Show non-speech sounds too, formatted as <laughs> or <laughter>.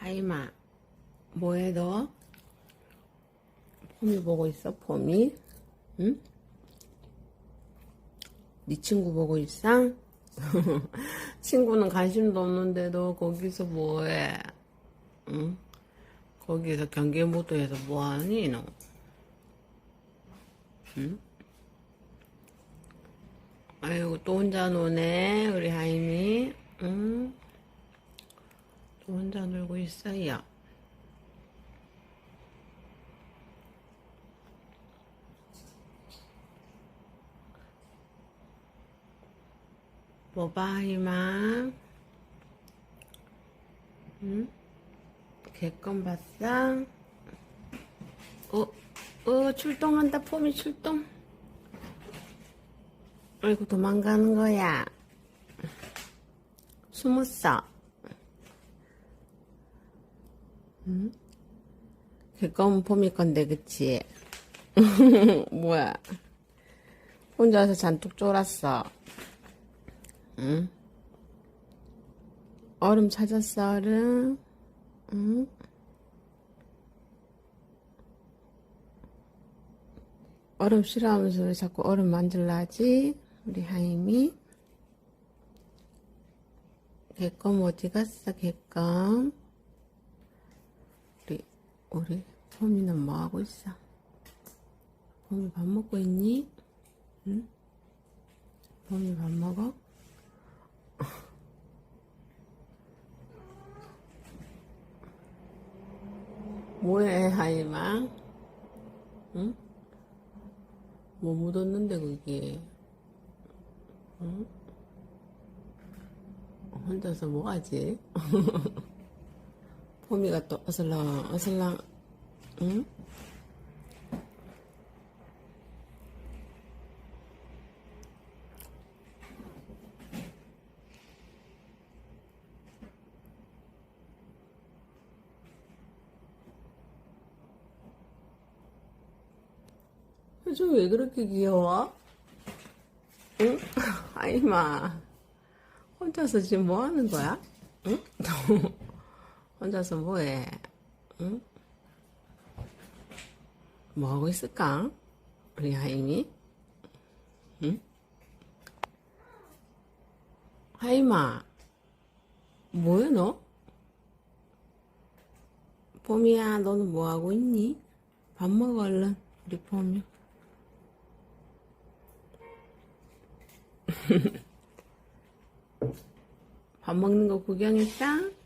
하이마, 뭐해 너? 폼이 보고 있어, 폼이? 응? 네 친구 보고 있어? <laughs> 친구는 관심도 없는데 너 거기서 뭐해? 응? 거기서 경계모도에서 뭐하니 너? 응? 아이고 또 혼자 노네 우리 하임이 응? 또 혼자 놀고 있어요 뭐봐 하임아 응? 개껌 봤어? 어? 어 출동한다 폼이 출동 아이고 도망가는 거야. 숨었어. 응? 개껌 폼이 건데 그치? <laughs> 뭐야? 혼자서 잔뜩 쫄았어. 응? 얼음 찾았어 얼음? 응? 얼음 싫어하면서 왜 자꾸 얼음 만질라 하지? 우리 하임이 개껌 어디 갔어 개껌 우리 우리 폼이는 뭐 하고 있어 폼이 밥 먹고 있니? 응? 폼이 밥 먹어? <laughs> 뭐해 하임아? 응? 뭐 묻었는데 그게 응? 혼자서 뭐하지? <laughs> 포미가 또 어슬렁 어슬렁 응? 요즘 왜 그렇게 귀여워? 응? 아이마 혼자서 지금 뭐 하는 거야? 응? 혼자서 뭐해? 응? 뭐 하고 있을까? 우리 하임이? 응? 하임아 뭐해 너? 봄이야 너는 뭐 하고 있니? 밥 먹어 얼른 우리 봄이 <laughs> 밥 먹는 거 구경했다?